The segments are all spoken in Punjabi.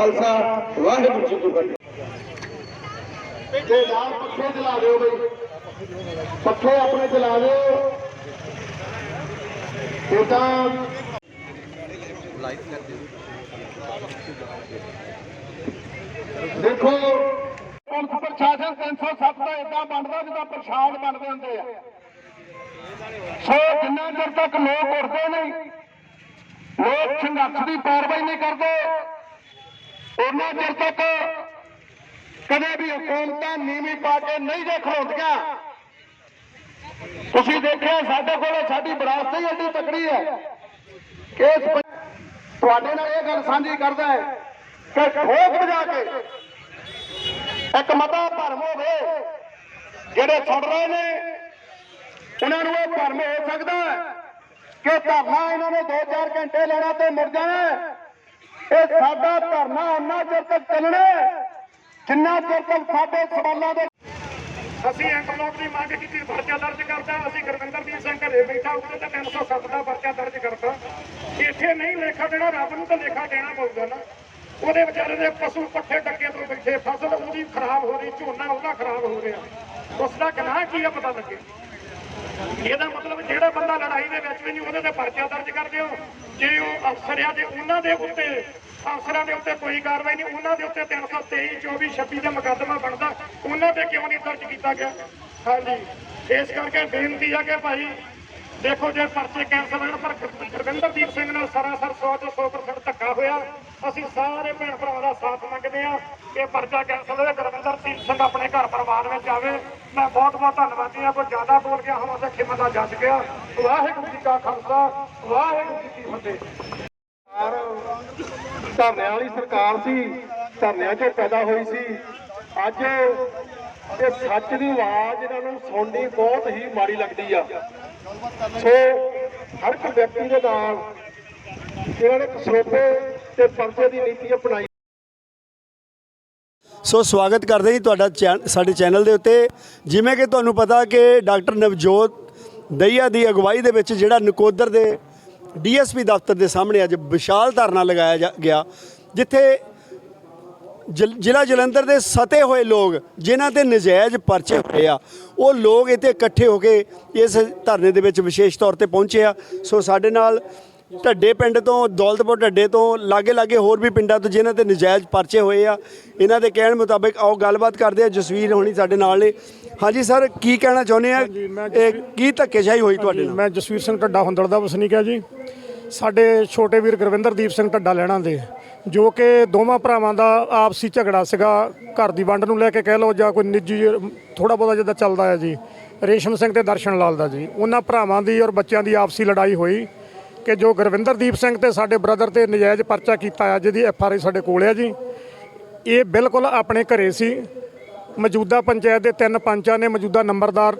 ਖਾਲਸਾ, ਵਾਹਿਗੁਰੂ ਜੀ ਕੀ ਫਤਿਹ। ਤੇ ਨਾਲ ਪੱਖੇ ਚਲਾ ਦਿਓ ਬਈ। ਪੱਖੇ ਆਪਣੇ ਚਲਾ ਦਿਓ। ਇਹ ਤਾਂ ਦੇਖੋ ਪੁਲਿਸ ਪ੍ਰਸ਼ਾਸਨ 307 ਦਾ ਇਦਾਂ ਬਣਦਾ ਜਿੱਦਾਂ ਪ੍ਰਸ਼ਾਦ ਬਣਦੇ ਹੁੰਦੇ ਆ। ਸੋ ਜਿੰਨਾ ਚਿਰ ਤੱਕ ਲੋਕ ਉੱਠਦੇ ਨਹੀਂ, ਲੋਕ ਸੰਘਰਸ਼ ਦੀ ਪੈਰਵਾਈ ਨਹੀਂ ਕਰਦੇ ਉਹਨਾਂ ਚਿਰ ਤੱਕ ਕਦੇ ਵੀ ਹਕੂਮਤਾਂ ਨੀਵੀਂ ਪਾ ਕੇ ਨਹੀਂ ਜੇ ਖਲੋਂਦੀਆਂ ਤੁਸੀਂ ਦੇਖਿਆ, ਸਾਡੇ ਕੋਲ ਸਾਡੀ ਵਿਰਾਸਤ ਹੀ ਐਡੀ ਤਕੜੀ ਹੈ ਕਿ ਇਸ ਤੁਹਾਡੇ ਨਾਲ ਇਹ ਗੱਲ ਸਾਂਝੀ ਕਰਦਾ ਹੈ ਕਿ ਠੋਕ ਵਜਾ ਕੇ ਇੱਕ ਮਤਾ ਭਰਮ ਹੋਵੇ, ਜਿਹੜੇ ਸੁਣ ਰਹੇ ਨੇ, ਉਹਨਾਂ ਨੂੰ ਇਹ ਭਰਮ ਹੋ ਸਕਦਾ ਕਿ ਧਰਨਾ ਇਹਨਾਂ ਨੇ 2-4 ਘੰਟੇ ਲੈਣਾ ਤੇ ਮੁੜ ਜਾਣਾ ਇਹ ਸਾਡਾ ਧਰਨਾ ਉਹਨਾਂ ਚਿਰ ਤੱਕ ਚੱਲਣਾ ਜਿੰਨਾ ਚਿਰ ਤੱਕ ਸਾਡੇ ਸਵਾਲਾਂ ਦੇ ਅਸੀਂ ਐਂਕ ਦੀ ਮੰਗ ਕੀਤੀ, ਪਰਚਾ ਦਰਜ ਕਰਤਾ। ਅਸੀਂ ਗੁਰਵਿੰਦਰਜੀਤ ਸਿੰਘ ਘਰੇ ਬੈਠਾ ਉੱਤੇ ਤਾਂ 307 ਦਾ ਪਰਚਾ ਦਰਜ ਕਰਤਾ। ਇੱਥੇ ਨਹੀਂ ਲੇਖਾ ਦੇਣਾ, ਰੱਬ ਨੂੰ ਤਾਂ ਲੇਖਾ ਦੇਣਾ ਪਊਗਾ ਨਾ। ਉਹਦੇ ਵਿਚਾਰੇ ਦੇ ਪਸ਼ੂ ਪੱਠੇ ਡੱਕੇ ਤੋਂ ਬੈਠੇ, ਫਸਲ ਉਹਦੀ ਖਰਾਬ ਹੋ ਰਹੀ, ਝੋਨਾ ਉਹਦਾ ਖਰਾਬ ਹੋ ਰਿਹਾ। ਉਸ ਦਾ ਗੁਨਾਹ ਕੀ ਆ ਪਤਾ ਲੱਗੇ? ਇਹਦਾ ਮਤਲਬ ਜਿਹੜਾ ਬੰਦਾ ਲੜਾਈ ਦੇ ਵਿੱਚ ਵੀ ਨਹੀਂ, ਉਹਦੇ ਤੇ ਪਰਚਾ ਦਰਜ ਕਰ ਦਿਓ। ਜੇ ਉਹ ਅਫਸਰ ਆ ਜੇ ਉਹਨਾਂ ਦੇ ਉੱਤੇ, ਅਫਸਰਾਂ ਦੇ ਉੱਤੇ ਕੋਈ ਕਾਰਵਾਈ ਨਹੀਂ, ਉਹਨਾਂ ਦੇ ਉੱਤੇ 323 24 26 ਦਾ ਮੁਕੱਦਮਾ ਬਣਦਾ। ਉਹਨਾਂ ਤੇ ਕਿਉਂ ਨਹੀਂ ਦਰਜ ਕੀਤਾ ਗਿਆ? ਹਾਂਜੀ। ਇਸ ਕਰਕੇ ਬੇਨਤੀ ਆ ਕਿ ਭਾਈ ਦੇਖੋ ਜੇ ਪਰਚੇ ਕੈਂਸਲ ਹੋਣ ਪਰ ਗੁਰਵਿੰਦਰਦੀਪ ਸਿੰਘ ਨਾਲ ਸਰਾਸਰ 100 ਤੋਂ 100% ਧੱਕਾ ਹੋਇਆ। ਅਸੀਂ ਸਾਰੇ ਭੈਣ ਭਰਾਵਾਂ ਦਾ ਸਾਥ ਮੰਗਦੇ ਆ ਕਿ ਪਰਚਾ ਕੈਂਸਲ ਹੋਵੇ ਗੁਰਵਿੰਦਰਦੀਪ ਸਿੰਘ ਆਪਣੇ ਘਰ ਪਰਿਵਾਰ ਵਿੱਚ ਆਵੇ। ਮੈਂ ਬਹੁਤ ਬਹੁਤ ਧੰਨਵਾਦੀ ਆ ਕੋਈ ਜ਼ਿਆਦਾ ਬੋਲ ਗਿਆ ਹੁਣ ਉਹਦੇ ਖਿਮਾ ਦਾ ਜੱਜ ਗਿਆ। ਵਾਹਿਗੁਰੂ ਜੀ ਕਾ ਖਾਲਸਾ, ਵਾਹਿਗੁਰੂ ਜੀ ਕੀ ਫਤਿਹ। ਧਰਨਿਆਂ ਵਾਲੀ ਸਰਕਾਰ ਸੀ, ਧਰਨਿਆਂ 'ਚੋਂ ਪੈਦਾ ਹੋਈ ਸੀ। ਅੱਜ ਇਹ ਸੱਚ ਦੀ ਆਵਾਜ਼ ਇਹਨਾਂ ਨੂੰ ਸੁਣਨੀ ਬਹੁਤ ਹੀ ਮਾੜੀ ਲੱਗਦੀ ਆ। ਸੋ ਹਰ ਇੱਕ ਵਿਅਕਤੀ ਦੇ ਨਾਲ ਇਹਨਾਂ ਨੇ ਕਸੋਪੇ ਤੇ ਪਰਚੇ ਦੀ ਨੀਤੀ ਅਪਣਾਈ। ਸੋ ਸਵਾਗਤ ਕਰਦੇ ਜੀ ਤੁਹਾਡਾ ਚੈਨ- ਸਾਡੇ ਚੈਨਲ ਦੇ ਉੱਤੇ। ਜਿਵੇਂ ਕਿ ਤੁਹਾਨੂੰ ਪਤਾ ਕਿ ਡਾਕਟਰ ਨਵਜੋਤ ਦਈਆ ਦੀ ਅਗਵਾਈ ਦੇ ਵਿੱਚ ਜਿਹੜਾ ਨਕੋਦਰ ਦੇ ਡੀਐਸਪੀ ਦਫ਼ਤਰ ਦੇ ਸਾਹਮਣੇ ਅੱਜ ਵਿਸ਼ਾਲ ਧਰਨਾ ਲਗਾਇਆ ਜਾ- ਗਿਆ, ਜਿੱਥੇ ਜ਼ਿਲ- ਜ਼ਿਲ੍ਹਾ ਜਲੰਧਰ ਦੇ ਸਤੇ ਹੋਏ ਲੋਕ ਜਿਨ੍ਹਾਂ ਤੇ ਨਜਾਇਜ਼ ਪਰਚੇ ਹੋਏ ਆ ਉਹ ਲੋਕ ਇੱਥੇ ਇਕੱਠੇ ਹੋ ਕੇ ਇਸ ਧਰਨੇ ਦੇ ਵਿੱਚ ਵਿਸ਼ੇਸ਼ ਤੌਰ ਤੇ ਪਹੁੰਚੇ ਆ। ਸੋ ਸਾਡੇ ਨਾਲ ਢੱਡੇ ਪਿੰਡ ਤੋਂ ਦੌਲਤਪੁਰ ਢੱਡੇ ਤੋਂ ਲਾਗੇ ਲਾਗੇ ਹੋਰ ਵੀ ਪਿੰਡਾਂ ਤੋਂ ਜਿਨ੍ਹਾਂ ਤੇ ਨਜਾਇਜ਼ ਪਰਚੇ ਹੋਏ ਆ ਇਹਨਾਂ ਦੇ ਕਹਿਣ ਮੁਤਾਬਕ ਆਓ ਗੱਲਬਾਤ ਕਰਦੇ ਆ ਜਸਵੀਰ ਹੋਣੀ ਸਾਡੇ ਨਾਲ ਨੇ। ਹਾਂਜੀ ਸਰ ਕੀ ਕਹਿਣਾ ਚਾਹੁੰਦੇ ਆ? ਇਹ ਕੀ ਧੱਕੇਸ਼ਾਹੀ ਹੋਈ ਤੁਹਾਡੇ ਨਾਲ? ਮੈਂ ਜਸਵੀਰ ਸਿੰਘ ਢੱਡਾ ਹੁੰਦੜ ਦਾ ਵਸਨੀਕ ਹੈ ਜੀ। ਸਾਡੇ ਛੋਟੇ ਵੀਰ ਗੁਰਵਿੰਦਰਦੀਪ ਸਿੰਘ ਢੱਡਾ ਲੈਣਾ ਦੇ, ਜੋ ਕਿ ਦੋਵਾਂ ਭਰਾਵਾਂ ਦਾ ਆਪਸੀ ਝਗੜਾ ਸੀਗਾ, ਘਰ ਦੀ ਵੰਡ ਨੂੰ ਲੈ ਕੇ ਕਹਿ ਲਓ ਜਾਂ ਕੋਈ ਨਿੱਜੀ ਥੋੜਾ ਬਹੁਤਾ ਜਿੱਦਾਂ ਚੱਲਦਾ ਹੈ ਜੀ, ਰੇਸ਼ਮ ਸਿੰਘ ਤੇ ਦਰਸ਼ਨ ਲਾਲ ਦਾ ਜੀ, ਉਹਨਾਂ ਭਰਾਵਾਂ ਦੀ ਔਰ ਬੱਚਿਆਂ ਦੀ ਆਪਸੀ ਲੜਾਈ ਹੋਈ ਕਿ ਜੋ ਗੁਰਵਿੰਦਰਦੀਪ ਸਿੰਘ ਤੇ ਸਾਡੇ ਬ੍ਰਦਰ ਤੇ ਨਜਾਇਜ਼ ਪਰਚਾ ਕੀਤਾ ਆ, ਜਿਹਦੀ ਐਫ ਆਰ ਆਈ ਸਾਡੇ ਕੋਲ ਆ ਜੀ, ਇਹ ਬਿਲਕੁਲ ਆਪਣੇ ਘਰੇ ਸੀ, ਮੌਜੂਦਾ ਪੰਚਾਇਤ ਦੇ ਤਿੰਨ ਪੰਚਾਂ ਨੇ ਮੌਜੂਦਾ ਨੰਬਰਦਾਰ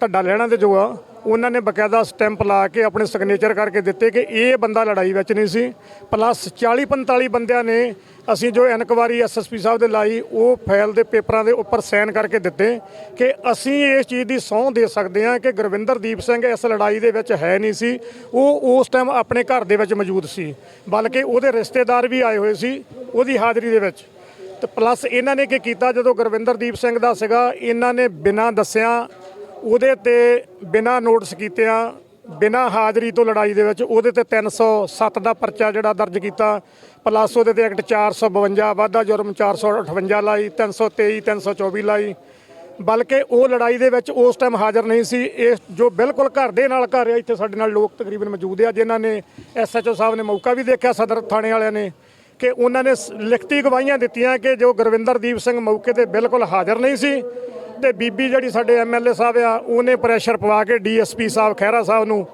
ਢੱਡਾ ਲੈਣਾ ਦੇ ਜੋ ਆ ਉਹਨਾਂ ਨੇ ਬਕਾਇਦਾ ਸਟੈਂਪ ਲਾ ਕੇ ਆਪਣੇ ਸਿਗਨੇਚਰ ਕਰਕੇ ਦਿੱਤੇ ਕਿ ਇਹ ਬੰਦਾ ਲੜਾਈ ਵਿੱਚ ਨਹੀਂ ਸੀ। ਪਲੱਸ 40 45 ਬੰਦਿਆਂ ਨੇ ਅਸੀਂ ਜੋ ਇਨਕੁਆਰੀ ਐਸਐਸਪੀ ਸਾਹਿਬ ਦੇ ਲਾਈ, ਉਹ ਫਾਈਲ ਦੇ ਪੇਪਰਾਂ ਦੇ ਉੱਪਰ ਸਾਈਨ ਕਰਕੇ ਦਿੱਤੇ ਕਿ ਅਸੀਂ ਇਸ ਚੀਜ਼ ਦੀ ਸਹੁੰ ਦੇ ਸਕਦੇ ਹਾਂ ਕਿ ਗੁਰਵਿੰਦਰਦੀਪ ਸਿੰਘ ਇਸ ਲੜਾਈ ਦੇ ਵਿੱਚ ਹੈ ਨਹੀਂ ਸੀ। ਉਹ ਉਸ ਟਾਈਮ ਆਪਣੇ ਘਰ ਦੇ ਵਿੱਚ ਮੌਜੂਦ ਸੀ। ਬਲਕਿ ਉਹਦੇ ਰਿਸ਼ਤੇਦਾਰ ਵੀ ਆਏ ਹੋਏ ਸੀ ਉਹਦੀ ਹਾਜ਼ਰੀ ਦੇ ਵਿੱਚ। ਤੇ ਪਲੱਸ ਇਹਨਾਂ ਨੇ ਕੀ ਕੀਤਾ? ਜਦੋਂ ਗੁਰਵਿੰਦਰਦੀਪ ਸਿੰਘ ਦਾ ਸੀਗਾ, ਇਹਨਾਂ ਨੇ ਬਿਨਾਂ ਦੱਸਿਆਂ ਉਹਦੇ ਤੇ ਬਿਨਾਂ ਨੋਟਿਸ ਕੀਤਿਆਂ ਬਿਨਾਂ ਹਾਜ਼ਰੀ ਤੋਂ ਲੜਾਈ ਦੇ ਵਿੱਚ ਉਹਦੇ ਤੇ 307 ਦਾ ਪਰਚਾ ਜਿਹੜਾ ਦਰਜ ਕੀਤਾ ਪਲੱਸ ਉਹਦੇ ਤੇ ਐਕਟ 452 ਵਾਧਾ ਜੁਰਮ 458 ਲਾਈ 323 324 ਲਾਈ। ਬਲਕਿ ਉਹ ਲੜਾਈ ਦੇ ਵਿੱਚ ਉਸ ਟਾਈਮ ਹਾਜ਼ਰ ਨਹੀਂ ਸੀ। ਇਹ ਜੋ ਬਿਲਕੁਲ ਘਰ ਦੇ ਨਾਲ ਘਰ ਆ, ਇੱਥੇ ਸਾਡੇ ਨਾਲ ਲੋਕ ਤਕਰੀਬਨ ਮੌਜੂਦ ਆ, ਜਿਨ੍ਹਾਂ ਨੇ ਐਸਐਚਓ ਸਾਹਿਬ ਨੇ ਮੌਕਾ ਵੀ ਦੇਖਿਆ ਸਦਰ ਥਾਣੇ ਵਾਲਿਆਂ ਨੇ ਕਿ ਉਹਨਾਂ ਨੇ ਸ- ਲਿਖਤੀ ਗਵਾਹੀਆਂ ਦਿੱਤੀਆਂ ਕਿ ਜੋ ਗੁਰਵਿੰਦਰਦੀਪ ਸਿੰਘ ਮੌਕੇ ਤੇ ਬਿਲਕੁਲ ਹਾਜ਼ਰ ਨਹੀਂ ਸੀ। ਤੇ ਬੀਬੀ ਜਿਹੜੀ ਸਾਡੇ ਐਮਐਲਏ ਸਾਹਿਬ ਆ, ਉਹਨੇ ਪ੍ਰੈਸ਼ਰ ਪਵਾ ਕੇ ਡੀਐਸਪੀ ਸਾਹਿਬ, ਖਹਿਰਾ ਸਾਹਿਬ ਨੂੰ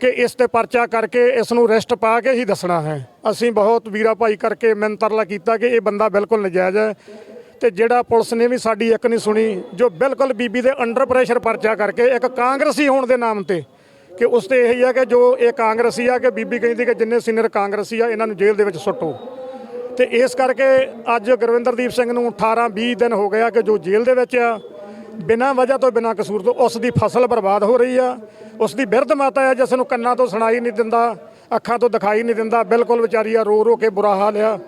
ਕਿ ਇਸ ਤੇ ਪਰਚਾ ਕਰਕੇ ਇਸ ਨੂੰ ਰੈਸਟ ਪਾ ਕੇ ਹੀ ਦੱਸਣਾ ਹੈ। ਅਸੀਂ ਬਹੁਤ ਵੀਰਾ ਭਾਈ ਕਰਕੇ ਮਿੰਤਰਲਾ ਕੀਤਾ ਕਿ ਇਹ ਬੰਦਾ ਬਿਲਕੁਲ ਨਜਾਇਜ਼ ਹੈ ਤੇ ਜਿਹੜਾ ਪੁਲਿਸ ਨੇ ਵੀ ਸਾਡੀ ਇੱਕ ਨਹੀਂ ਸੁਣੀ, ਜੋ ਬਿਲਕੁਲ ਬੀਬੀ ਦੇ ਅੰਡਰ ਪ੍ਰੈਸ਼ਰ ਪਰਚਾ ਕਰਕੇ ਇੱਕ ਕਾਂਗਰਸੀ ਹੋਣ ਦੇ ਨਾਮ ਤੇ ਕਿ ਉਸ ਤੇ ਇਹੀ ਆ ਕਿ ਜੋ ਇਹ ਕਾਂਗਰਸੀ ਆ, ਕਿ ਬੀਬੀ ਕਹਿੰਦੀ ਕਿ ਜਿੰਨੇ ਸੀਨੀਅਰ ਕਾਂਗਰਸੀ ਆ, ਇਹਨਾਂ ਨੂੰ ਜੇਲ੍ਹ ਦੇ ਵਿੱਚ ਸੁੱਟੋ। ਤੇ ਇਸ ਕਰਕੇ ਅੱਜ ਗੁਰਵਿੰਦਰਦੀਪ ਸਿੰਘ ਨੂੰ 18 20 ਦਿਨ ਹੋ ਗਿਆ ਕਿ ਜੋ ਜੇਲ੍ਹ ਦੇ ਵਿੱਚ ਆ, ਬਿਨਾਂ ਵਜ੍ਹਾ ਤੋਂ ਬਿਨਾਂ ਕਸੂਰ ਤੋਂ ਉਸ ਦੀ ਫਸਲ ਬਰਬਾਦ ਹੋ ਰਹੀ ਆ। ਉਸ ਦੀ ਬਿਰਧ ਮਾਤਾ ਆ, ਜਿਸ ਨੂੰ ਕੰਨਾਂ ਤੋਂ ਸੁਣਾਈ ਨਹੀਂ ਦਿੰਦਾ, ਅੱਖਾਂ ਤੋਂ ਦਿਖਾਈ ਨਹੀਂ ਦਿੰਦਾ, ਬਿਲਕੁਲ ਵਿਚਾਰੀ ਆ ਰੋ ਰੋ ਕੇ ਬੁਰਾ ਹਾਲ ਆ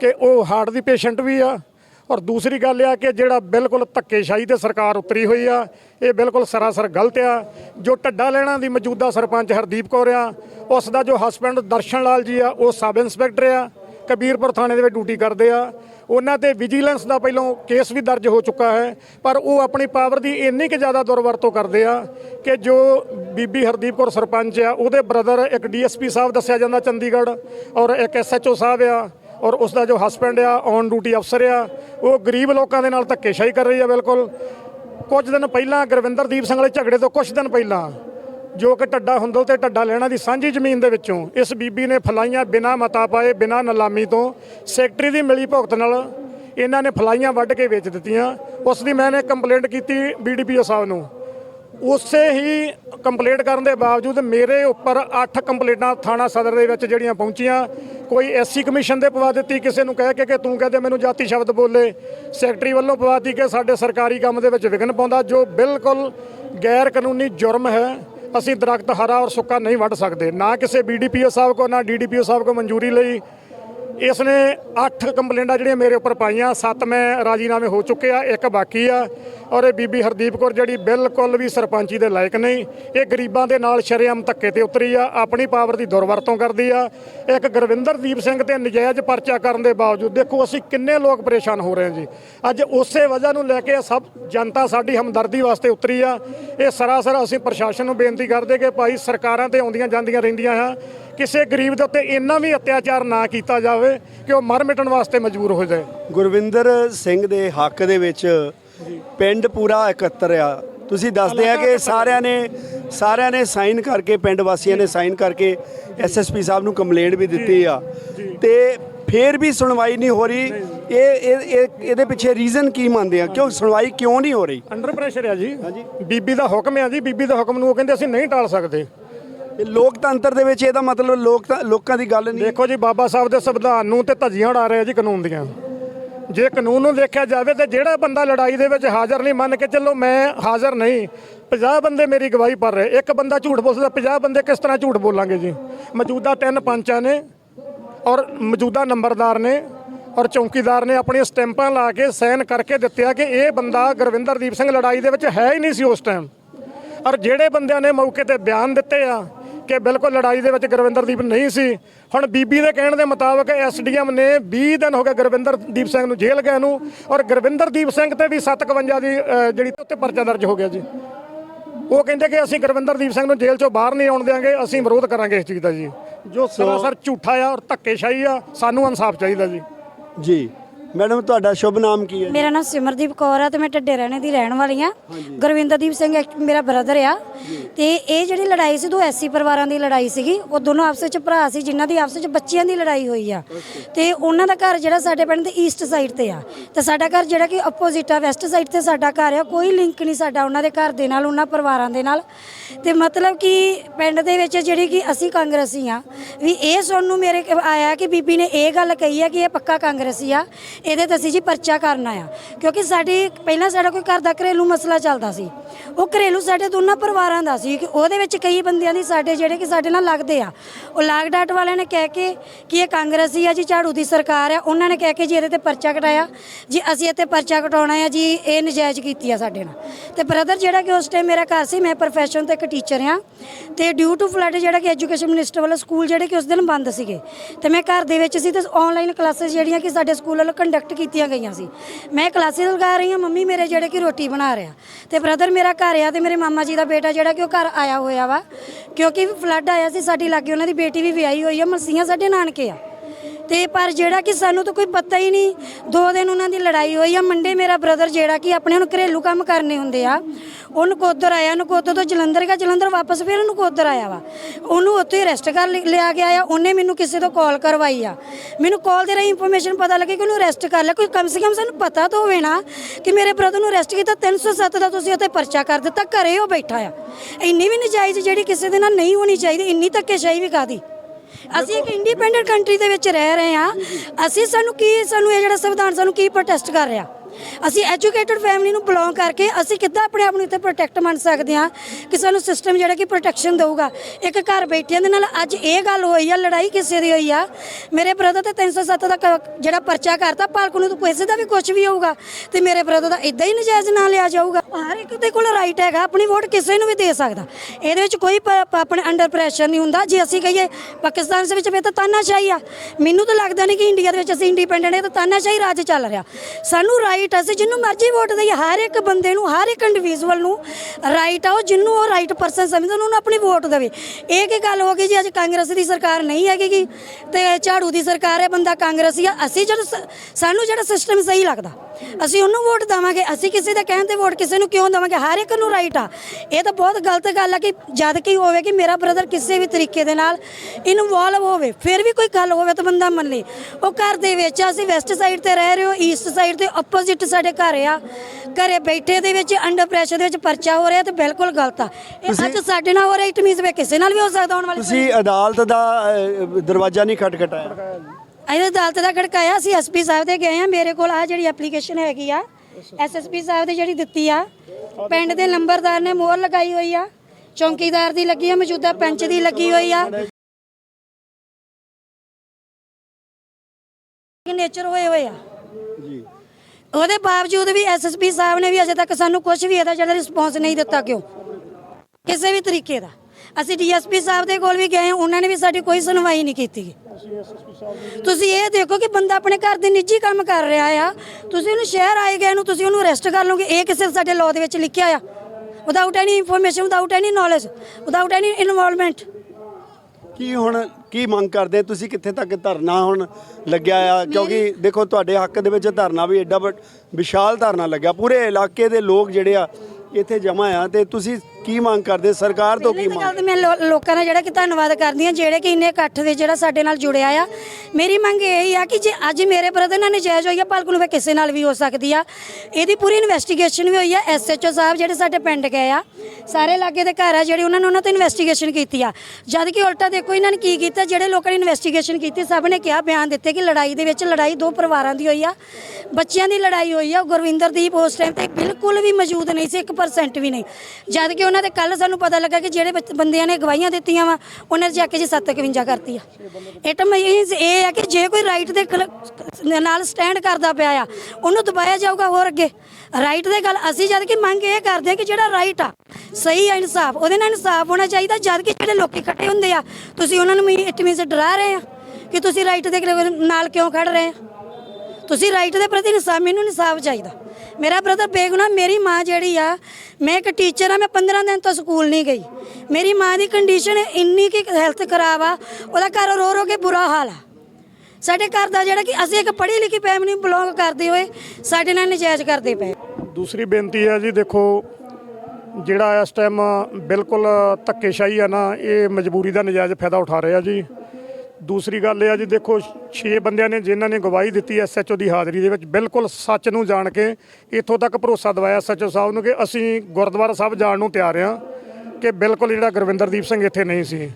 ਕਿ ਉਹ ਹਾਰਟ ਦੀ ਪੇਸ਼ੈਂਟ ਵੀ ਆ। ਔਰ ਦੂਸਰੀ ਗੱਲ ਇਹ ਆ ਕਿ ਜਿਹੜਾ ਬਿਲਕੁਲ ਧੱਕੇਸ਼ਾਹੀ ਤੇ ਸਰਕਾਰ ਉਤਰੀ ਹੋਈ ਆ, ਇਹ ਬਿਲਕੁਲ ਸਰਾਸਰ ਗਲਤ ਆ। ਜੋ ਟੱਡਾ ਲੈਣਾ ਦੀ ਮੌਜੂਦਾ ਸਰਪੰਚ ਹਰਦੀਪ ਕੌਰ ਆ, ਉਸ ਦਾ ਜੋ ਹਸਬੰਡ ਦਰਸ਼ਨ ਲਾਲ ਜੀ ਆ, ਉਹ ਸਬ ਇੰਸਪੈਕਟਰ ਆ। ਕਬੀਰਪੁਰ ਥਾਣੇ ਦੇ ਵਿੱਚ ਡਿਊਟੀ ਕਰਦੇ ਆ। ਉਹਨਾਂ ਤੇ ਵਿਜੀਲੈਂਸ ਦਾ ਪਹਿਲਾਂ ਕੇਸ ਵੀ ਦਰਜ ਹੋ ਚੁੱਕਾ ਹੈ, ਪਰ ਉਹ ਆਪਣੀ ਪਾਵਰ ਦੀ ਇੰਨੀ ਕਿ ਜ਼ਿਆਦਾ ਦੁਰਵਰਤੋਂ ਕਰਦੇ ਆ ਕਿ ਜੋ ਬੀਬੀ ਹਰਦੀਪ ਕੌਰ ਸਰਪੰਚ ਆ, ਉਹਦੇ ਬ੍ਰਦਰ ਇੱਕ ਡੀਐਸਪੀ ਸਾਹਿਬ ਦੱਸਿਆ ਜਾਂਦਾ ਚੰਡੀਗੜ੍ਹ ਔਰ ਇੱਕ ਐਸਐਚਓ ਸਾਹਿਬ ਆ ਔਰ ਉਸ ਦਾ ਜੋ ਹਸਬੰਡ ਆ ਔਨ ਡਿਊਟੀ ਅਫਸਰ ਆ, ਉਹ ਗਰੀਬ ਲੋਕਾਂ ਦੇ ਨਾਲ ਧੱਕੇਸ਼ਾਹੀ ਕਰ ਰਹੀ ਆ ਬਿਲਕੁਲ। ਕੁਝ ਦਿਨ ਪਹਿਲਾਂ ਗੁਰਵਿੰਦਰਦੀਪ ਸਿੰਘ ਵਾਲੇ ਝਗੜੇ ਤੋਂ ਕੁਝ ਦਿਨ ਪਹਿਲਾਂ ਜੋ ਕਿ ਟੱਡਾ ਹੁੰਦਲ ਤੇ ਟੱਡਾ ਲੈਣਾ ਦੀ ਸਾਂਝੀ ਜ਼ਮੀਨ ਦੇ ਵਿੱਚੋਂ ਇਸ ਬੀਬੀ ਨੇ ਫਲਾਈਆਂ ਬਿਨਾਂ ਮਤਾ ਪਾਏ, ਬਿਨਾਂ ਨਿਲਾਮੀ ਤੋਂ ਸੈਕਟਰੀ ਦੀ ਮਿਲੀ ਭੁਗਤ ਨਾਲ ਇਹਨਾਂ ਨੇ ਫਲਾਈਆਂ ਵੱਢ ਕੇ ਵੇਚ ਦਿੱਤੀਆਂ। ਉਸ ਦੀ ਮੈਨੇ ਕੰਪਲੇਂਟ ਕੀਤੀ ਬੀਡੀਪੀਓ ਸਾਹਿਬ ਨੂੰ। ਉਸੇ ਹੀ ਕੰਪਲੇਂਟ ਕਰਨ ਦੇ ਬਾਵਜੂਦ ਮੇਰੇ ਉੱਪਰ 8 ਕੰਪਲੇਂਟਾਂ ਥਾਣਾ ਸਦਰ ਦੇ ਵਿੱਚ ਜਿਹੜੀਆਂ ਪਹੁੰਚੀਆਂ, ਕੋਈ ਐਸਸੀ ਕਮਿਸ਼ਨ ਦੇ ਪਵਾ ਦਿੱਤੀ, ਕਿਸੇ ਨੂੰ ਕਹਿ ਕੇ ਕਿ ਤੂੰ ਕਹਦੇ ਮੈਨੂੰ ਜਾਤੀ ਸ਼ਬਦ ਬੋਲੇ, ਸੈਕਟਰੀ ਵੱਲੋਂ ਪਵਾਤੀ ਕਿ ਸਾਡੇ ਸਰਕਾਰੀ ਕੰਮ ਦੇ ਵਿੱਚ ਵਿਘਨ ਪਾਉਂਦਾ, ਜੋ ਬਿਲਕੁਲ ਗੈਰ ਕਾਨੂੰਨੀ ਜੁਰਮ ਹੈ। ਅਸੀਂ ਦਰਖਤ ਹਰਾ ਔਰ ਸੁੱਕਾ ਨਹੀਂ ਵੱਢ ਸਕਦੇ। ਨਾ ਕਿਸੇ ਬੀਡੀਪੀਓ ਸਾਹਿਬ ਕੋ, ਨਾ ਡੀਡੀਪੀਓ ਸਾਹਿਬ ਕੋ ਮਨਜ਼ੂਰੀ ਲਈ ਇਸ ਨੇ 8 ਕੰਪਲੇਂਟਾਂ ਜਿਹੜੀਆਂ ਮੇਰੇ ਉੱਪਰ ਪਾਈਆਂ 7 ਮੈਂ ਰਾਜੀਨਾਮੇ ਹੋ ਚੁੱਕੇ ਆ, ਇੱਕ ਬਾਕੀ ਆ। ਔਰ ਇਹ ਬੀਬੀ ਹਰਦੀਪ ਕੌਰ ਜਿਹੜੀ ਬਿਲਕੁਲ ਵੀ ਸਰਪੰਚੀ ਦੇ ਲਾਇਕ ਨਹੀਂ, ਇਹ ਗਰੀਬਾਂ ਦੇ ਨਾਲ ਸ਼ਰੇਆਮ ਧੱਕੇ ਤੇ ਉਤਰੀ ਆ, ਆਪਣੀ ਪਾਵਰ ਦੀ ਦੁਰਵਰਤੋਂ ਕਰਦੀ ਆ। ਇੱਕ ਗੁਰਵਿੰਦਰਦੀਪ ਸਿੰਘ ਤੇ ਨਜਾਇਜ਼ ਪਰਚਾ ਕਰਨ ਦੇ ਬਾਵਜੂਦ, ਦੇਖੋ ਅਸੀਂ ਕਿੰਨੇ ਲੋਕ ਪਰੇਸ਼ਾਨ ਹੋ ਰਹੇ ਹਾਂ ਜੀ। ਅੱਜ ਉਸੇ ਵਜ੍ਹਾ ਨੂੰ ਲੈ ਕੇ ਸਭ ਜਨਤਾ ਸਾਡੀ ਹਮਦਰਦੀ ਵਾਸਤੇ ਉਤਰੀ ਆ। ਇਹ ਸਰਾਸਰ ਅਸੀਂ ਪ੍ਰਸ਼ਾਸਨ ਨੂੰ ਬੇਨਤੀ ਕਰਦੇ ਕਿ ਭਾਈ ਸਰਕਾਰਾਂ ਤੇ ਆਉਂਦੀਆਂ ਜਾਂਦੀਆਂ ਰਹਿੰਦੀਆਂ ਆ। ਕਿਸੇ ਗਰੀਬ ਦੇ ਉੱਤੇ ਇੰਨਾ ਵੀ ਅਤਿਆਚਾਰ ਨਾ ਕੀਤਾ ਜਾਵੇ ਕਿ ਉਹ ਮਰ ਮਿਟਣ ਵਾਸਤੇ ਮਜਬੂਰ ਹੋ ਜਾਏ। ਗੁਰਵਿੰਦਰ ਸਿੰਘ ਦੇ ਹੱਕ ਦੇ ਵਿੱਚ ਪਿੰਡ ਪੂਰਾ ਇਕੱਤਰ ਆ। ਤੁਸੀਂ ਦੱਸਦੇ ਆ ਕਿ ਸਾਰਿਆਂ ਨੇ ਸਾਰਿਆਂ ਨੇ ਸਾਈਨ ਕਰਕੇ ਪਿੰਡ ਵਾਸੀਆਂ ਨੇ ਸਾਈਨ ਕਰਕੇ ਐਸਐਸਪੀ ਸਾਹਿਬ ਨੂੰ ਕੰਪਲੇਂਟ ਵੀ ਦਿੱਤੀ ਆ। ਤੇ ਫੇਰ ਵੀ ਸੁਣਵਾਈ ਨਹੀਂ ਹੋ ਰਹੀ। ਇਹ ਇਹ ਇਹ- ਇਹਦੇ ਪਿੱਛੇ ਰੀਜ਼ਨ ਕੀ ਮੰਨਦੇ ਆ? ਕਿਉਂ ਸੁਣਵਾਈ ਕਿਉਂ ਨਹੀਂ ਹੋ ਰਹੀ? ਅੰਡਰ ਪ੍ਰੈਸ਼ਰ ਆ ਜੀ। ਬੀਬੀ ਦਾ ਹੁਕਮ ਆ ਜੀ। ਬੀਬੀ ਦੇ ਹੁਕਮ ਨੂੰ ਉਹ ਕਹਿੰਦੇ ਅਸੀਂ ਨਹੀਂ ਟਾਲ ਸਕਦੇ। ਇਹ ਲੋਕਤੰਤਰ ਦੇ ਵਿੱਚ ਇਹਦਾ ਮਤਲਬ ਲੋਕ ਲੋਕਾਂ ਦੀ ਗੱਲ ਨਹੀਂ। ਦੇਖੋ ਜੀ, ਬਾਬਾ ਸਾਹਿਬ ਦੇ ਸੰਵਿਧਾਨ ਨੂੰ ਤੇ ਧੱਜੀਆਂ ਉਡਾ ਰਹੇ ਆ ਜੀ ਕਾਨੂੰਨ ਦੀਆਂ। ਜੇ ਕਾਨੂੰਨ ਨੂੰ ਦੇਖਿਆ ਜਾਵੇ ਤੇ ਜਿਹੜਾ ਬੰਦਾ ਲੜਾਈ ਦੇ ਵਿੱਚ ਹਾਜ਼ਰ ਨਹੀਂ, ਮੰਨ ਕੇ ਚੱਲੋ ਮੈਂ ਹਾਜ਼ਰ ਨਹੀਂ 50 ਬੰਦੇ ਮੇਰੀ ਗਵਾਹੀ ਭਰ ਰਹੇ। ਇੱਕ ਬੰਦਾ ਝੂਠ ਬੋਲ ਸਕਦਾ 50 ਬੰਦੇ ਕਿਸ ਤਰ੍ਹਾਂ ਝੂਠ ਬੋਲਾਂਗੇ ਜੀ? ਮੌਜੂਦਾ ਤਿੰਨ ਪੰਚਾਂ ਨੇ ਔਰ ਮੌਜੂਦਾ ਨੰਬਰਦਾਰ ਨੇ ਔਰ ਚੌਕੀਦਾਰ ਨੇ ਆਪਣੀਆਂ ਸਟੈਂਪਾਂ ਲਾ ਕੇ ਸਾਈਨ ਕਰਕੇ ਦਿੱਤੇ ਆ ਕਿ ਇਹ ਬੰਦਾ ਗੁਰਵਿੰਦਰਦੀਪ ਸਿੰਘ ਲੜਾਈ ਦੇ ਵਿੱਚ ਹੈ ਹੀ ਨਹੀਂ ਸੀ ਉਸ ਟਾਈਮ ਔਰ ਜਿਹੜੇ ਬੰਦਿਆਂ ਨੇ ਮੌਕੇ ਤੇ ਬਿਆਨ ਦਿੱਤੇ ਆ ਕਿ ਬਿਲਕੁਲ ਲੜਾਈ ਦੇ ਵਿੱਚ ਗੁਰਵਿੰਦਰਦੀਪ ਨਹੀਂ ਸੀ। ਹੁਣ ਬੀਬੀ ਦੇ ਕਹਿਣ ਦੇ ਮੁਤਾਬਕ ਐਸਡੀਐਮ ਨੇ 20 ਦਿਨ ਹੋ ਗਏ ਗੁਰਵਿੰਦਰਦੀਪ ਸਿੰਘ ਨੂੰ ਜੇਲ੍ਹ ਗਏ ਨੂੰ ਔਰ ਗੁਰਵਿੰਦਰਦੀਪ ਸਿੰਘ ਤੇ ਵੀ 751 ਦੀ ਜਿਹੜੀ ਉੱਤੇ ਪਰਚਾ ਦਰਜ ਹੋ ਗਿਆ ਜੀ। ਉਹ ਕਹਿੰਦੇ ਕਿ ਅਸੀਂ ਗੁਰਵਿੰਦਰਦੀਪ ਸਿੰਘ ਨੂੰ ਜੇਲ੍ਹ ਚੋਂ ਬਾਹਰ ਨਹੀਂ ਆਉਣ ਦਿਆਂਗੇ ਅਸੀਂ ਵਿਰੋਧ ਕਰਾਂਗੇ ਇਸ ਚੀਜ਼ ਦਾ ਜੀ। ਜੋ ਸਰਾਸਰ ਝੂਠਾ ਆ ਔਰ ਧੱਕੇਸ਼ਾਹੀ ਆ ਸਾਨੂੰ ਇਨਸਾਫ ਚਾਹੀਦਾ ਜੀ। ਜੀ। ਮੈਡਮ ਤੁਹਾਡਾ ਸ਼ੁਭ ਨਾਮ ਕੀ ਹੈ? ਮੇਰਾ ਨਾਮ ਸਿਮਰਦੀਪ ਕੌਰ ਆ ਤੇ ਮੈਂ ਢੱਡੇ ਰਹਿਣੇ ਦੀ ਰਹਿਣ ਵਾਲੀ ਆ। ਗੁਰਵਿੰਦਰਦੀਪ ਸਿੰਘ ਮੇਰਾ ਬ੍ਰਦਰ ਆ। ਤੇ ਇਹ ਜਿਹੜੀ ਲੜਾਈ ਸੀ ਦੋ ਐਸੀ ਪਰਿਵਾਰਾਂ ਦੀ ਲੜਾਈ ਸੀਗੀ। ਉਹ ਦੋਨੋਂ ਆਪਸ ਵਿੱਚ ਭਰਾ ਸੀ ਜਿਨ੍ਹਾਂ ਦੀ ਆਪਸ ਵਿੱਚ ਬੱਚਿਆਂ ਦੀ ਲੜਾਈ ਹੋਈ ਆ। ਤੇ ਉਹਨਾਂ ਦਾ ਘਰ ਜਿਹੜਾ ਸਾਡੇ ਪਿੰਡ ਦੇ ਈਸਟ ਸਾਈਡ ਤੇ ਆ। ਤੇ ਸਾਡਾ ਘਰ ਜਿਹੜਾ ਕਿ ਆਪੋਜ਼ਿਟ ਆ ਵੈਸਟ ਸਾਈਡ ਤੇ ਸਾਡਾ ਘਰ ਆ। ਕੋਈ ਲਿੰਕ ਨਹੀਂ ਸਾਡਾ ਉਹਨਾਂ ਦੇ ਘਰ ਦੇ ਨਾਲ ਉਹਨਾਂ ਪਰਿਵਾਰਾਂ ਦੇ ਨਾਲ। ਤੇ ਮਤਲਬ ਕਿ ਪਿੰਡ ਦੇ ਵਿੱਚ ਜਿਹੜੀ ਕਿ ਅਸੀਂ ਕਾਂਗਰਸੀ ਆ ਵੀ ਇਹ ਸੁਣਨ ਨੂੰ ਮੇਰੇ ਆਇਆ ਕਿ ਬੀਬੀ ਨੇ ਇਹ ਗੱਲ ਕਹੀ ਆ ਕਿ ਇਹ ਪੱਕਾ ਕਾਂਗਰਸੀ ਆ। ਇਹਦੇ ਤੇ ਅਸੀਂ ਜੀ ਪਰਚਾ ਕਰਨਾ ਆ। ਕਿਉਂਕਿ ਸਾਡੀ, ਪਹਿਲਾਂ ਸਾਡਾ ਕੋਈ ਘਰ ਦਾ ਘਰੇਲੂ ਮਸਲਾ ਚੱਲਦਾ ਸੀ। ਉਹ ਘਰੇਲੂ ਸਾਡੇ ਦੋਨਾਂ ਪਰਿਵਾਰਾਂ ਦਾ ਸੀ ਕਿ ਉਹਦੇ ਵਿੱਚ ਕਈ ਬੰਦਿਆਂ ਦੀ ਸਾਡੇ ਜਿਹੜੇ ਕਿ ਸਾਡੇ ਨਾਲ ਲੱਗਦੇ ਆ। ਉਹ ਲਾਗ ਡਾਟ ਵਾਲਿਆਂ ਨੇ ਕਹਿ ਕੇ ਕਿ ਇਹ ਕਾਂਗਰਸੀ ਆ ਜੀ, ਝਾੜੂ ਦੀ ਸਰਕਾਰ ਆ। ਉਹਨਾਂ ਨੇ ਕਹਿ ਕੇ ਜੀ ਇਹਦੇ ਤੇ ਪਰਚਾ ਕਟਾਇਆ। ਜੀ ਅਸੀਂ ਇੱਥੇ ਪਰਚਾ ਕਟਾਉਣਾ ਆ ਜੀ, ਇਹ ਨਜਾਇਜ਼ ਕੀਤੀ ਆ ਸਾਡੇ ਨਾਲ। ਤੇ ਬ੍ਰਦਰ ਜਿਹੜਾ ਕਿ ਉਸ ਟਾਈਮ ਮੇਰਾ ਘਰ ਸੀ, ਮੈਂ ਪ੍ਰੋਫੈਸ਼ਨ ਤੇ ਇੱਕ ਟੀਚਰ ਆ। ਤੇ ਡਿਊ ਟੂ ਫਲੱਡ ਜਿਹੜਾ ਕਿ ਐਜੂਕੇਸ਼ਨ ਮਿਨਿਸਟਰ ਵੱਲੋਂ ਸਕੂਲ ਜਿਹੜੇ ਕਿ ਉਸ ਦਿਨ ਬੰਦ ਸੀਗੇ। ਤੇ ਮੈਂ ਘਰ ਦੇ ਵਿੱਚ ਸੀ ਤੇ ਆਨਲਾਈਨ ਕਲਾਸਿਸ ਜਿਹੜੀਆਂ ਕਿ ਸਾਡੇ ਸਕੂਲ ਵੱਲੋਂ ਕੰਡਕਟ ਕੀਤੀਆਂ ਗਈਆਂ ਸੀ। ਮੈਂ ਕਲਾਸਿਸ ਲਗਾ ਰਹੀ ਹਾਂ, ਮੰਮੀ ਮੇਰੇ ਜਿਹੜੇ ਕਿ ਰੋਟੀ ਬਣਾ ਰਿਹਾ ਤੇ ਬ੍ਰਦਰ ਮੇਰਾ ਘਰ ਆ ਤੇ ਮੇਰੇ ਮਾਮਾ ਜੀ ਦਾ ਬੇਟਾ ਜਿਹੜਾ ਕਿ ਉਹ ਘਰ ਆਇਆ ਹੋਇਆ ਵਾ, ਕਿਉਂਕਿ ਫਲੱਡ ਆਇਆ ਸੀ ਸਾਡੀ ਲਾਗੇ, ਉਹਨਾਂ ਦੀ ਬੇਟੀ ਵੀ ਵਿਆਹੀ ਹੋਈ ਆ ਮਲਸੀਆਂ ਸਾਡੇ ਨਾਨਕੇ ਆ। ਤੇ ਪਰ ਜਿਹੜਾ ਕਿ ਸਾਨੂੰ ਤਾਂ ਕੋਈ ਪਤਾ ਹੀ ਨਹੀਂ, ਦੋ ਦਿਨ ਉਹਨਾਂ ਦੀ ਲੜਾਈ ਹੋਈ ਆ, ਮੰਡੇ ਮੇਰਾ ਬ੍ਰਦਰ ਜਿਹੜਾ ਕਿ ਆਪਣੇ ਨੂੰ ਘਰੇਲੂ ਕੰਮ ਕਰਨੇ ਹੁੰਦੇ ਆ, ਉਹ ਨਕੋਦਰ ਆਇਆ, ਨਕੋਦਰ ਤੋਂ ਜਲੰਧਰ ਗਿਆ, ਜਲੰਧਰ ਵਾਪਸ ਫਿਰ ਨਕੋਦਰ ਆਇਆ ਵਾ। ਉਹਨੂੰ ਉੱਥੇ ਅਰੈਸਟ ਕਰ ਲਿ- ਲਿਆ ਗਿਆ ਆ, ਉਹਨੇ ਮੈਨੂੰ ਕਿਸੇ ਤੋਂ ਕਾਲ ਕਰਵਾਈ ਆ। ਮੈਨੂੰ ਕਾਲ ਦੇ ਰਾਹੀਂ ਇਨਫੋਰਮੇਸ਼ਨ ਪਤਾ ਲੱਗੀ ਕਿ ਉਹਨੂੰ ਅਰੈਸਟ ਕਰ ਲਿਆ, ਕੋਈ ਕਮ ਸੇ ਕਮ ਸਾਨੂੰ ਪਤਾ ਤਾਂ ਹੋਵੇ ਨਾ ਕਿ ਮੇਰੇ ਬ੍ਰਦਰ ਨੂੰ ਅਰੈਸਟ ਕੀਤਾ 307 ਦਾ ਤੁਸੀਂ ਉੱਥੇ ਪਰਚਾ ਕਰ ਦਿੱਤਾ, ਘਰੇ ਉਹ ਬੈਠਾ ਆ। ਇੰਨੀ ਵੀ ਨਜਾਇਜ਼ ਜਿਹੜੀ ਕਿਸੇ ਦੇ ਨਾਲ ਨਹੀਂ ਹੋਣੀ ਚਾਹੀਦੀ, ਇੰਨੀ ਧੱਕੇਸ਼ਾਹੀ ਵੀ ਕਾਦੀ ਅਸੀਂ ਇੱਕ ਇੰਡੀਪੈਂਡੈਂਟ ਕੰਟਰੀ ਦੇ ਵਿੱਚ ਰਹਿ ਰਹੇ ਹਾਂ। ਅਸੀਂ ਸਾਨੂੰ ਕੀ, ਸਾਨੂੰ ਇਹ ਜਿਹੜਾ ਸੰਵਿਧਾਨ, ਸਾਨੂੰ ਕੀ ਪ੍ਰੋਟੈਸਟ ਕਰ ਰਿਹਾ? ਅਸੀਂ ਐਜੂਕੇਟਿਡ ਫੈਮਿਲੀ ਨੂੰ ਬਿਲੋਂਗ ਕਰਕੇ ਅਸੀਂ ਕਿੱਦਾਂ ਆਪਣੇ ਆਪ ਨੂੰ ਇੱਥੇ ਪ੍ਰੋਟੈਕਟ ਮੰਨ ਸਕਦੇ ਹਾਂ ਕਿ ਸਾਨੂੰ ਸਿਸਟਮ ਜਿਹੜਾ ਕਿ ਪ੍ਰੋਟੈਕਸ਼ਨ ਦੇਊਗਾ? ਇੱਕ ਘਰ ਬੈਠਿਆਂ ਦੇ ਨਾਲ ਅੱਜ ਇਹ ਗੱਲ ਹੋਈ ਆ, ਲੜਾਈ ਕਿਸੇ ਦੀ ਹੋਈ ਆ। ਮੇਰੇ ਬ੍ਰਦਰ ਤੇ 307 ਦਾ ਕ- ਜਿਹੜਾ ਪਰਚਾ ਕਰਤਾ, ਪਾਲਕ ਨੂੰ ਤਾਂ ਕਿਸੇ ਦਾ ਵੀ ਕੁਝ ਵੀ ਹੋਊਗਾ ਤੇ ਮੇਰੇ ਬ੍ਰਦਰ ਦਾ ਇਦਾਂ ਹੀ ਨਜਾਇਜ਼ ਨਾ ਲਿਆ ਜਾਊਗਾ। ਹਰ ਇੱਕ ਦੇ ਕੋਲ ਰਾਈਟ ਹੈਗਾ, ਆਪਣੀ ਵੋਟ ਕਿਸੇ ਨੂੰ ਵੀ ਦੇ ਸਕਦਾ। ਇਹਦੇ ਵਿੱਚ ਕੋਈ ਪ- ਆਪਣੇ ਅੰਡਰ ਪ੍ਰੈਸ਼ਰ ਨਹੀਂ ਹੁੰਦਾ। ਜੇ ਅਸੀਂ ਕਹੀਏ ਪਾਕਿਸਤਾਨ ਦੇ ਵਿੱਚ ਫਿਰ ਤਾਂ ਤਾਨਾਸ਼ਾਹੀ ਆ। ਮੈਨੂੰ ਤਾਂ ਲੱਗਦਾ ਨਹੀਂ ਕਿ ਇੰਡੀਆ ਦੇ ਵਿੱਚ ਅਸੀਂ ਇੰਡੀਪੈਂਡੈਂਟ ਹੈ ਤਾਂ ਤਾਨਾਸ਼ਾਹੀ ਰਾਜ ਚੱਲ ਰਿਹਾ। ਸਾਨੂੰ ਰਾਈਟ ਅਸੀਂ ਜਿਹਨੂੰ ਮਰਜ਼ੀ ਵੋਟ ਦੇਈਏ, ਹਰ ਇੱਕ ਬੰਦੇ ਨੂੰ, ਹਰ ਇੱਕ ਇੰਡੀਵਿਜੂਅਲ ਨੂੰ ਰਾਈਟ ਆ ਉਹ ਜਿਹਨੂੰ ਉਹ ਰਾਈਟ ਪਰਸਨ ਸਮਝਦਾ, ਉਹਨੂੰ ਆਪਣੀ ਵੋਟ ਦੇਵੇ। ਇਹ ਕੀ ਗੱਲ ਹੋ ਗਈ ਜੀ? ਅੱਜ ਕਾਂਗਰਸ ਦੀ ਸਰਕਾਰ ਨਹੀਂ ਹੈਗੀ ਗੀ, ਤੇ ਝਾੜੂ ਦੀ ਸਰਕਾਰ ਹੈ, ਬੰਦਾ ਕਾਂਗਰਸੀ ਆ। ਅਸੀਂ ਜਦੋਂ ਸ- ਸਾਨੂੰ ਜਿਹੜਾ ਸਿਸਟਮ ਸਹੀ ਲੱਗਦਾ। ਅਸੀਂ ਉਹਨੂੰ ਵੋਟ ਦੇਵਾਂਗੇ। ਅਸੀਂ ਕਿਸੇ ਦੇ ਕਹਿਣ ਤੇ ਵੋਟ ਕਿਸੇ ਨੂੰ ਕਿਉਂ ਦੇਵਾਂਗੇ? ਹਰ ਇੱਕ ਨੂੰ ਰਾਈਟ ਆ। ਇਹ ਤਾਂ ਬਹੁਤ ਗਲਤ ਗੱਲ ਆ ਕਿ ਜਦ ਕੀ ਹੋਵੇ ਕਿ ਮੇਰਾ ਬ੍ਰਦਰ ਕਿਸੇ ਵੀ ਤਰੀਕੇ ਦੇ ਨਾਲ ਇਨਵੋਲਵ ਹੋਵੇ ਫਿਰ ਵੀ ਕੋਈ ਗੱਲ ਹੋਵੇ ਤਾਂ ਬੰਦਾ ਮੰਨ। ਲੇ ਉਹ ਘਰ ਦੇ ਵਿੱਚ ਅਸੀਂ ਵੈਸਟ ਸਾਈਡ ਤੇ ਰਹਿ ਰਹੇ ਹੋ ਈਸਟ ਸਾਈਡ ਤੇ ਆਪੋਜ਼ਿਟ ਸਾਡੇ ਘਰ ਆ। ਘਰੇ ਬੈਠੇ ਦੇ ਵਿੱਚ ਅੰਡਰ ਪ੍ਰੈਸ਼ਰ ਦੇ ਵਿੱਚ ਪਰਚਾ ਹੋ ਰਿਹਾ ਤੇ ਬਿਲਕੁਲ ਗਲਤ ਆ। ਇਹ ਅੱਜ ਸਾਡੇ ਨਾਲ ਹੋ ਰਿਹਾ ਇਟ ਮੀਨਸ ਵੇ ਕਿਸੇ ਨਾਲ ਵੀ ਹੋ ਸਕਦਾ ਆਉਣ ਵਾਲੇ ਤੁਸੀਂ ਅਦਾਲਤ ਦਾ ਦਰਵਾਜ਼ਾ ਨਹੀਂ ਖਟਖਟਾਇਆ। ਇਹਦੇ ਅਦਾਲਤ ਦਾ ਖੜਕਾਇਆ ਸੀ ਐਸਪੀ ਸਾਹਿਬ ਦੇ ਗਏ ਆ ਮੇਰੇ ਕੋਲ ਆ ਜਿਹੜੀ ਐਪਲੀਕੇਸ਼ਨ ਹੈਗੀ ਆ ਐਸਐਸਪੀ ਸਾਹਿਬ ਦੇ ਜਿਹੜੀ ਦਿੱਤੀ ਆ ਪਿੰਡ ਦੇ ਨੰਬਰਦਾਰ ਨੇ ਮੋਹਰ ਲਗਾਈ ਹੋਈ ਆ ਚੌਂਕੀਦਾਰ ਦੀ ਲੱਗੀ ਆ ਮੌਜੂਦਾ ਪੰਚ ਦੀ ਲੱਗੀ ਹੋਈ ਆ। ਨੇਚਰ ਹੋਏ ਹੋਏ ਆ। ਜੀ। ਉਹਦੇ ਬਾਵਜੂਦ ਵੀ ਐਸਐਸਪੀ ਸਾਹਿਬ ਨੇ ਵੀ ਅਜੇ ਤੱਕ ਸਾਨੂੰ ਕੁਝ ਵੀ ਇਹਦਾ ਜਿਹੜਾ ਰਿਸਪੌਂਸ ਨਹੀਂ ਦਿੱਤਾ ਕਿਉਂ? ਕਿਸੇ ਵੀ ਤਰੀਕੇ ਦਾ। ਅਸੀਂ ਡੀਐਸਪੀ ਸਾਹਿਬ ਦੇ ਕੋਲ ਵੀ ਗਏ ਉਹਨਾਂ ਨੇ ਵੀ ਸਾਡੀ ਕੋਈ ਸੁਣਵਾਈ ਨਹੀਂ ਕੀਤੀ। ਤੁਸੀਂ ਇਹ ਦੇਖੋ ਕਿ ਬੰਦਾ ਆਪਣੇ ਘਰ ਦੇ ਨਿੱਜੀ ਕੰਮ ਕਰ ਰਿਹਾ ਆ। ਤੁਸੀਂ ਉਹਨੂੰ ਸ਼ਹਿਰ ਆਏ ਗਏ ਨੂੰ ਤੁਸੀਂ ਉਹਨੂੰ ਅਰੈਸਟ ਕਰ ਲਓਗੇ। ਇਹ ਕਿਸੇ ਸਾਡੇ ਲਾਅ ਦੇ ਵਿੱਚ ਲਿਖਿਆ ਆ। Without any information without any knowledge without any involvement ਕੀ ਹੁਣ ਕੀ ਮੰਗ ਕਰਦੇ? ਤੁਸੀਂ ਕਿੱਥੇ ਤੱਕ ਧਰਨਾ ਹੁਣ ਲੱਗਿਆ ਆ? ਕਿਉਂਕਿ ਦੇਖੋ ਤੁਹਾਡੇ ਹੱਕ ਦੇ ਵਿੱਚ ਧਰਨਾ ਵੀ ਐਡਾ ਵਿਸ਼ਾਲ ਧਰਨਾ ਲੱਗਿਆ। ਪੂਰੇ ਇਲਾਕੇ ਦੇ ਲੋਕ ਜਿਹੜੇ ਆ ਇੱਥੇ ਜਮ੍ਹਾਂ ਆ ਤੇ ਤੁਸੀਂ ਕੀ ਮੰਗ ਕਰਦੇ? ਸਰਕਾਰ ਤੋਂ ਕੀ ਪਹਿਲੀ ਤਾਂ ਮੰਗ? ਗੱਲ ਤਾਂ ਮੈਂ ਲੋ- ਲੋਕਾਂ ਦਾ ਜਿਹੜਾ ਕਿ ਧੰਨਵਾਦ ਕਰਦੀ ਹਾਂ ਜਿਹੜੇ ਕਿ ਇੰਨੇ ਇਕੱਠ ਦੇ ਜਿਹੜਾ ਸਾਡੇ ਨਾਲ ਜੁੜਿਆ ਆ। ਮੇਰੀ ਮੰਗ ਇਹ ਹੀ ਆ ਕਿ ਜੇ ਅੱਜ ਮੇਰੇ ਬ੍ਰਦਰ ਨਾਲ ਨਜਾਇਜ਼ ਹੋਈ ਆ ਭਲਕ ਨੂੰ ਫਿਰ ਕਿਸੇ ਨਾਲ ਵੀ ਹੋ ਸਕਦੀ ਆ। ਇਹਦੀ ਪੂਰੀ ਇਨਵੈਸਟੀਗੇਸ਼ਨ ਵੀ ਹੋਈ ਆ ਐਸਐਚਓ ਸਾਹਿਬ ਜਿਹੜੇ ਸਾਡੇ ਪਿੰਡ ਗਏ ਆ। ਸਾਰੇ ਲਾਗੇ ਦੇ ਘਰ ਆ ਜਿਹੜੇ ਉਹਨਾਂ ਨੇ ਉਹਨਾਂ ਤੇ ਇਨਵੈਸਟੀਗੇਸ਼ਨ ਕੀਤੀ ਆ। ਜਦ ਕਿ ਉਲਟਾ ਦੇਖੋ ਇਹਨਾਂ ਨੇ ਕੀ ਕੀਤਾ ਜਿਹੜੇ ਲੋਕਾਂ ਨੇ ਇਨਵੈਸਟੀਗੇਸ਼ਨ ਕੀਤੀ ਸਭ ਨੇ ਕਿਹਾ ਬਿਆਨ ਦਿੱਤੇ ਕਿ ਲੜਾਈ ਦੇ ਵਿੱਚ ਲੜਾਈ ਦੋ ਪਰਿਵਾਰਾਂ ਦੀ ਹੋਈ ਆ। ਬੱਚਿਆਂ ਦੀ ਲੜਾਈ ਹੋਈ ਆ ਗੁਰਵਿੰਦਰਦੀਪ ਉਸ ਟਾਈਮ ਤੇ ਬਿਲਕੁਲ ਵੀ ਮੌਜੂਦ ਨਹੀਂ ਸੀ 1% ਵੀ ਨਹੀਂ। ਜਦ ਕਿ ਉਹਨਾਂ ਦੇ ਕੱਲ ਸਾਨੂੰ ਪਤਾ ਲੱਗਾ ਕਿ ਜਿਹੜੇ ਬੱਚ- ਬੰਦਿਆਂ ਨੇ ਗਵਾਹੀਆਂ ਦਿੱਤੀਆਂ ਵਾ, ਉਹਨਾਂ ਨੇ ਜਾ ਕੇ ਜੀ 751 ਕਰਤੀ ਆ। ਇਟ ਮੀਨਸ ਇਹ ਆ ਕਿ ਜੇ ਕੋਈ ਰਾਈਟ ਦੇ ਖਿਲਾ- ਨਾਲ ਸਟੈਂਡ ਕਰਦਾ ਪਿਆ ਆ, ਉਹਨੂੰ ਦਬਾਇਆ ਜਾਊਗਾ ਹੋਰ ਅੱਗੇ। ਰਾਈਟ ਦੇ ਗੱਲ ਅਸੀਂ ਜਦ ਕਿ ਮੰਗ ਇਹ ਕਰਦੇ ਆ ਕਿ ਜਿਹੜਾ ਰਾਈਟ ਆ, ਸਹੀ ਆ ਇਨਸਾਫ, ਉਹਦੇ ਨਾਲ ਇਨਸਾਫ ਹੋਣਾ ਚਾਹੀਦਾ, ਜਦ ਕਿ ਜਿਹੜੇ ਲੋਕੀ ਇਕੱਠੇ ਹੁੰਦੇ ਆ, ਤੁਸੀਂ ਉਹਨਾਂ ਨੂੰ ਇਟ ਮੀਨਸ ਡਰਾ ਰਹੇ ਆ ਕਿ ਤੁਸੀਂ ਰਾਈਟ ਦੇ ਨਾਲ ਕਿਉਂ ਖੜ ਰਹੇ ਆ? ਤੁਸੀਂ ਰਾਈਟ ਦੇ ਪ੍ਰਤੀ ਇਨਸਾਫ ਮੈਨੂੰ ਇਨਸਾਫ ਚਾਹੀਦਾ। ਮੇਰਾ ਬ੍ਰਦਰ ਬੇਗੁਨਾਹ, ਮੇਰੀ ਮਾਂ ਜਿਹੜੀ ਆ, ਮੈਂ ਇੱਕ ਟੀਚਰ ਆ, ਮੈਂ 15 ਦਿਨ ਤੋਂ ਸਕੂਲ ਨਹੀਂ ਗਈ। ਮੇਰੀ ਮਾਂ ਦੀ ਕੰਡੀਸ਼ਨ ਇੰਨੀ ਕਿ ਹੈਲਥ ਖਰਾਬ ਆ, ਉਹਦਾ ਘਰ ਰੋ ਰੋ ਕੇ ਬੁਰਾ ਹਾਲ ਆ। ਸਾਡੇ ਘਰ ਦਾ ਜਿਹੜਾ ਕਿ ਅਸੀਂ ਇੱਕ ਪੜ੍ਹੀ ਲਿਖੀ ਫੈਮਿਲੀ ਨੂੰ ਬਿਲੋਂਗ ਕਰਦੇ ਹੋਏ ਸਾਡੇ ਨਾਲ ਨਜਾਇਜ਼ ਕਰਦੇ ਪਏ। ਦੂਸਰੀ ਬੇਨਤੀ ਹੈ ਜੀ, ਦੇਖੋ, ਜਿਹੜਾ ਇਸ ਟਾਈਮ ਬਿਲਕੁਲ ਧੱਕੇਸ਼ਾਹੀ ਆ ਨਾ, ਇਹ ਮਜਬੂਰੀ ਦਾ ਨਜਾਇਜ਼ ਫਾਇਦਾ ਉਠਾ ਰਿਹਾ ਜੀ। ਦੂਸਰੀ ਗੱਲ ਇਹ ਆ ਜੀ, ਦੇਖੋ 6 ਬੰਦਿਆਂ ਨੇ ਜਿਨ੍ਹਾਂ ਨੇ ਗਵਾਹੀ ਦਿੱਤੀ ਐਸਐਚਓ ਦੀ ਹਾਜ਼ਰੀ ਦੇ ਵਿੱਚ, ਬਿਲਕੁਲ ਸੱਚ ਨੂੰ ਜਾਣ ਕੇ ਇੱਥੋਂ ਤੱਕ ਭਰੋਸਾ ਦਿਵਾਇਆ ਐਸਐਚਓ ਸਾਹਿਬ ਨੂੰ ਕਿ ਅਸੀਂ ਗੁਰਦੁਆਰਾ ਸਾਹਿਬ ਜਾਣ ਨੂੰ ਤਿਆਰ ਆ ਕਿ ਬਿਲਕੁਲ ਜਿਹੜਾ ਗੁਰਵਿੰਦਰਦੀਪ ਸਿੰਘ ਇੱਥੇ ਨਹੀਂ ਸੀ।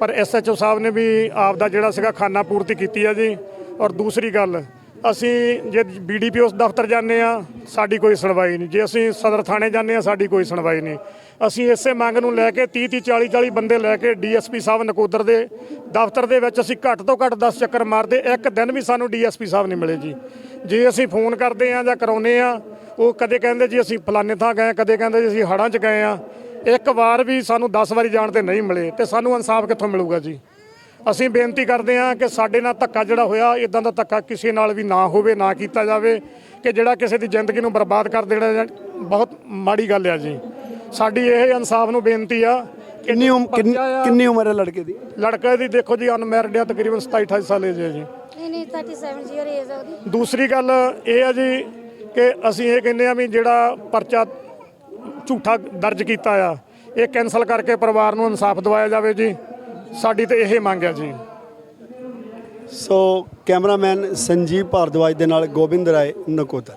ਪਰ ਐਸਐਚਓ ਸਾਹਿਬ ਨੇ ਵੀ ਆਪ ਦਾ ਜਿਹੜਾ ਸੀਗਾ ਖਾਨਾ ਪੂਰਤੀ ਕੀਤੀ ਆ ਜੀ। ਔਰ ਦੂਸਰੀ ਗੱਲ, ਅਸੀਂ ਜੇ ਬੀਡੀਪੀਓ ਦਫ਼ਤਰ ਜਾਂਦੇ ਆ ਸਾਡੀ ਕੋਈ ਸੁਣਵਾਈ ਨਹੀਂ। ਜੇ ਅਸੀਂ ਸਦਰ ਥਾਣੇ ਜਾਂਦੇ ਆ ਸਾਡੀ ਕੋਈ ਸੁਣਵਾਈ ਨਹੀਂ। ਅਸੀਂ ਇਸੇ ਮੰਗ ਨੂੰ ਲੈ ਕੇ 30 30 40 40 ਬੰਦੇ ਲੈ ਕੇ ਡੀਐਸਪੀ ਸਾਹਿਬ ਨਕੋਦਰ ਦੇ ਦਫ਼ਤਰ ਦੇ ਵਿੱਚ ਅਸੀਂ ਘੱਟ ਤੋਂ ਘੱਟ 10 ਚੱਕਰ ਮਾਰਦੇ, ਇੱਕ ਦਿਨ ਵੀ ਸਾਨੂੰ ਡੀਐਸਪੀ ਸਾਹਿਬ ਨਹੀਂ ਮਿਲੇ ਜੀ। ਜੇ ਅਸੀਂ ਫੋਨ ਕਰਦੇ ਆ ਜਾਂ ਕਰਾਉਨੇ ਆ ਉਹ ਕਦੇ ਕਹਿੰਦੇ ਜੀ ਅਸੀਂ ਫਲਾਣੇ ਥਾਂ ਗਏ, ਕਦੇ ਕਹਿੰਦੇ ਜੀ ਅਸੀਂ ਹੜਾਂ 'ਚ ਗਏ ਆ ਇੱਕ ਵਾਰ ਵੀ ਸਾਨੂੰ 10 ਵਾਰੀ ਜਾਣ ਤੇ ਨਹੀਂ ਮਿਲੇ ਤੇ ਸਾਨੂੰ ਇਨਸਾਫ ਕਿੱਥੋਂ ਮਿਲੂਗਾ ਜੀ? ਅਸੀਂ ਬੇਨਤੀ ਕਰਦੇ ਹਾਂ ਕਿ ਸਾਡੇ ਨਾਲ ਧੱਕਾ ਜਿਹੜਾ ਹੋਇਆ ਇਦਾਂ ਦਾ ਧੱਕਾ ਕਿਸੇ ਨਾਲ ਵੀ ਨਾ ਹੋਵੇ, ਨਾ ਕੀਤਾ ਜਾਵੇ, ਕਿ ਜਿਹੜਾ ਕਿਸੇ ਦੀ ਜ਼ਿੰਦਗੀ ਨੂੰ ਬਰਬਾਦ ਕਰ ਦੇਣਾ ਬਹੁਤ ਮਾੜੀ ਗੱਲ ਆ ਜੀ। ਸਾਡੀ ਇਹ ਇਨਸਾਫ ਨੂੰ ਬੇਨਤੀ ਆ ਕਿ ਕਿੰਨੀ ਉਮ- ਕਿੰਨੀ ਬੱਚਾ ਆ, ਕਿੰਨੀ ਉਮਰ ਹੈ ਲੜਕੇ ਦੀ? ਲੜਕੇ ਦੀ ਦੇਖੋ ਜੀ ਅਨਮੈਰਿਡ ਆ ਤਕਰੀਬਨ 27 28 ਸਾਲ ਏਜ ਹੈ ਜੀ। ਨਹੀਂ ਨਹੀਂ 37 ਈਅਰ ਏਜ ਆ ਉਹਦੀ। ਦੂਸਰੀ ਗੱਲ ਇਹ ਆ ਜੀ ਕਿ ਅਸੀਂ ਇਹ ਕਹਿੰਦੇ ਆ ਵੀ ਜਿਹੜਾ ਪਰਚਾ ਝੂਠਾ ਦਰਜ ਕੀਤਾ ਆ ਇਹ ਕੈਨਸਲ ਕਰਕੇ ਪਰਿਵਾਰ ਨੂੰ ਇਨਸਾਫ ਦਿਵਾਇਆ ਜਾਵੇ ਜੀ। ਸਾਡੀ ਤੇ ਇਹ ਮੰਗ ਹੈ ਜੀ। ਸੋ ਕੈਮਰਾਮੈਨ ਸੰਜੀਵ ਭਾਰਦਵਾਜ ਦੇ ਨਾਲ ਗੋਬਿੰਦ ਰਾਏ ਨਕੋਦਰ।